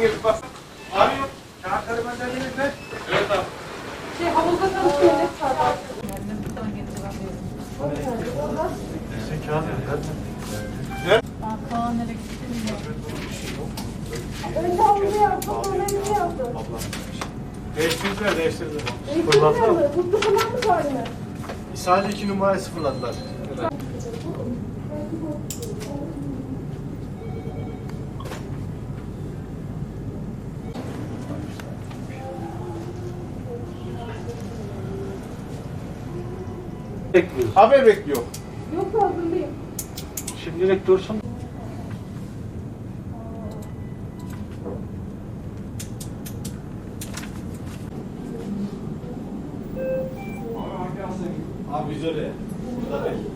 gelip bak. Abi yok. Kağıtları benden verin Evet abi. Şey havuzda çalışıyor ne bilmiyorum. Önce havuzu yaptım, sonra evini yaptım. Değiştirdiler değiştirdiler. Mutlu falan mı mı? Sadece iki numarayı sıfırladılar. Bekliyoruz. Haber bekliyor. Yoksa hazırlayayım. Şimdilik dursun. Abi biz öyle. Burada değil.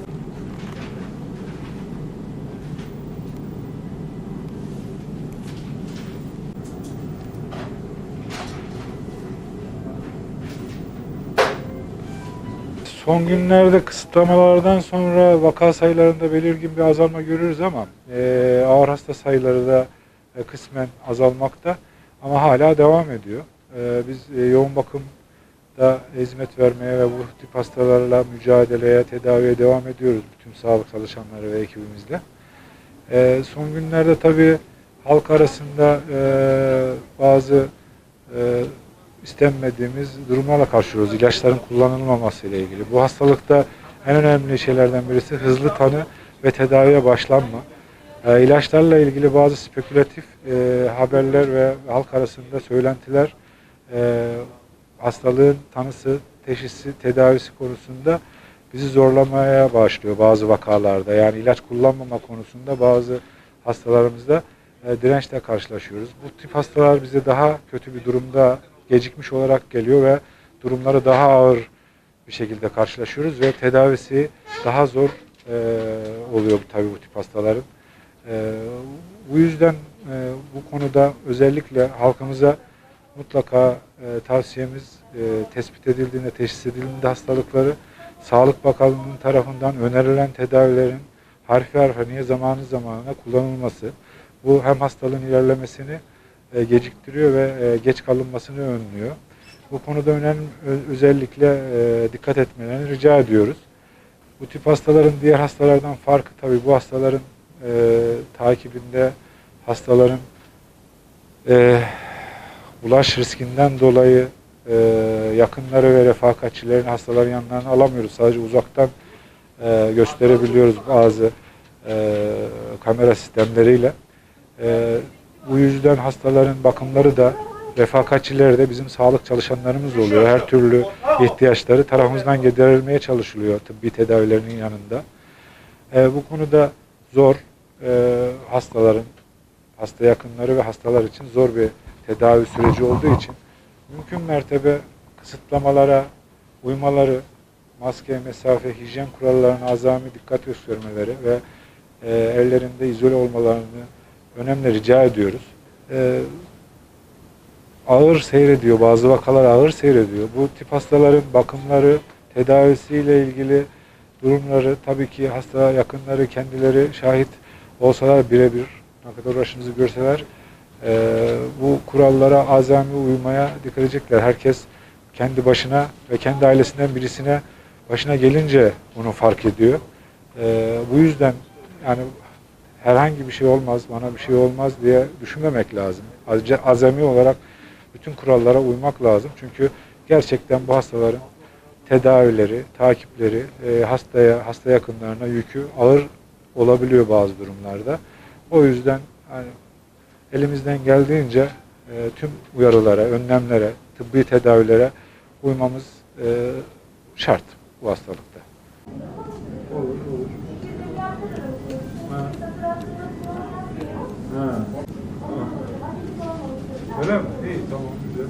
Son günlerde kısıtlamalardan sonra vaka sayılarında belirgin bir azalma görürüz ama e, ağır hasta sayıları da e, kısmen azalmakta ama hala devam ediyor. E, biz e, yoğun bakımda hizmet vermeye ve bu tip hastalarla mücadeleye, tedaviye devam ediyoruz bütün sağlık çalışanları ve ekibimizle. E, son günlerde tabii halk arasında e, bazı e, istenmediğimiz durumlarla karşılıyoruz. İlaçların kullanılmaması ile ilgili. Bu hastalıkta en önemli şeylerden birisi hızlı tanı ve tedaviye başlanma. E, ilaçlarla ilgili bazı spekülatif e, haberler ve halk arasında söylentiler e, hastalığın tanısı, teşhisi, tedavisi konusunda bizi zorlamaya başlıyor bazı vakalarda. Yani ilaç kullanmama konusunda bazı hastalarımızda e, dirençle karşılaşıyoruz. Bu tip hastalar bize daha kötü bir durumda gecikmiş olarak geliyor ve durumları daha ağır bir şekilde karşılaşıyoruz ve tedavisi daha zor e, oluyor tabii bu tip hastaların. E, bu yüzden e, bu konuda özellikle halkımıza mutlaka e, tavsiyemiz e, tespit edildiğinde, teşhis edildiğinde hastalıkları Sağlık Bakanlığı'nın tarafından önerilen tedavilerin harfi harfine zamanı zamanına kullanılması. Bu hem hastalığın ilerlemesini e, geciktiriyor ve e, geç kalınmasını önlüyor. Bu konuda önemli özellikle e, dikkat etmelerini rica ediyoruz. Bu tip hastaların diğer hastalardan farkı tabii bu hastaların e, takibinde hastaların e, bulaş riskinden dolayı e, yakınları ve refakatçilerin hastaların yanlarına alamıyoruz. Sadece uzaktan e, gösterebiliyoruz bazı e, kamera sistemleriyle. E, bu yüzden hastaların bakımları da refakatçileri de bizim sağlık çalışanlarımız oluyor. Her türlü ihtiyaçları tarafımızdan giderilmeye çalışılıyor tıbbi tedavilerinin yanında. E, bu konuda zor e, hastaların, hasta yakınları ve hastalar için zor bir tedavi süreci olduğu için mümkün mertebe kısıtlamalara uymaları, maske, mesafe, hijyen kurallarına azami dikkat göstermeleri ve e, evlerinde izole olmalarını önemli rica ediyoruz. E, ağır seyrediyor, bazı vakalar ağır seyrediyor. Bu tip hastaların bakımları, tedavisiyle ilgili durumları tabii ki hasta yakınları kendileri şahit olsalar birebir ne kadar uğraşımızı görseler e, bu kurallara azami uymaya dikkat edecekler. Herkes kendi başına ve kendi ailesinden birisine başına gelince bunu fark ediyor. E, bu yüzden yani herhangi bir şey olmaz, bana bir şey olmaz diye düşünmemek lazım. Azami olarak bütün kurallara uymak lazım. Çünkü gerçekten bu hastaların tedavileri, takipleri e, hastaya, hasta yakınlarına yükü ağır olabiliyor bazı durumlarda. O yüzden hani elimizden geldiğince e, tüm uyarılara, önlemlere, tıbbi tedavilere uymamız e, şart bu hastalıkta. Olur Öyle mi? İyi tamam güzel.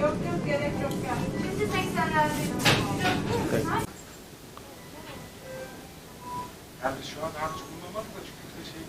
Yok yok gerek yok ya. Şimdi 80'lerde. Yani şu an harç kullanmadık da çünkü şey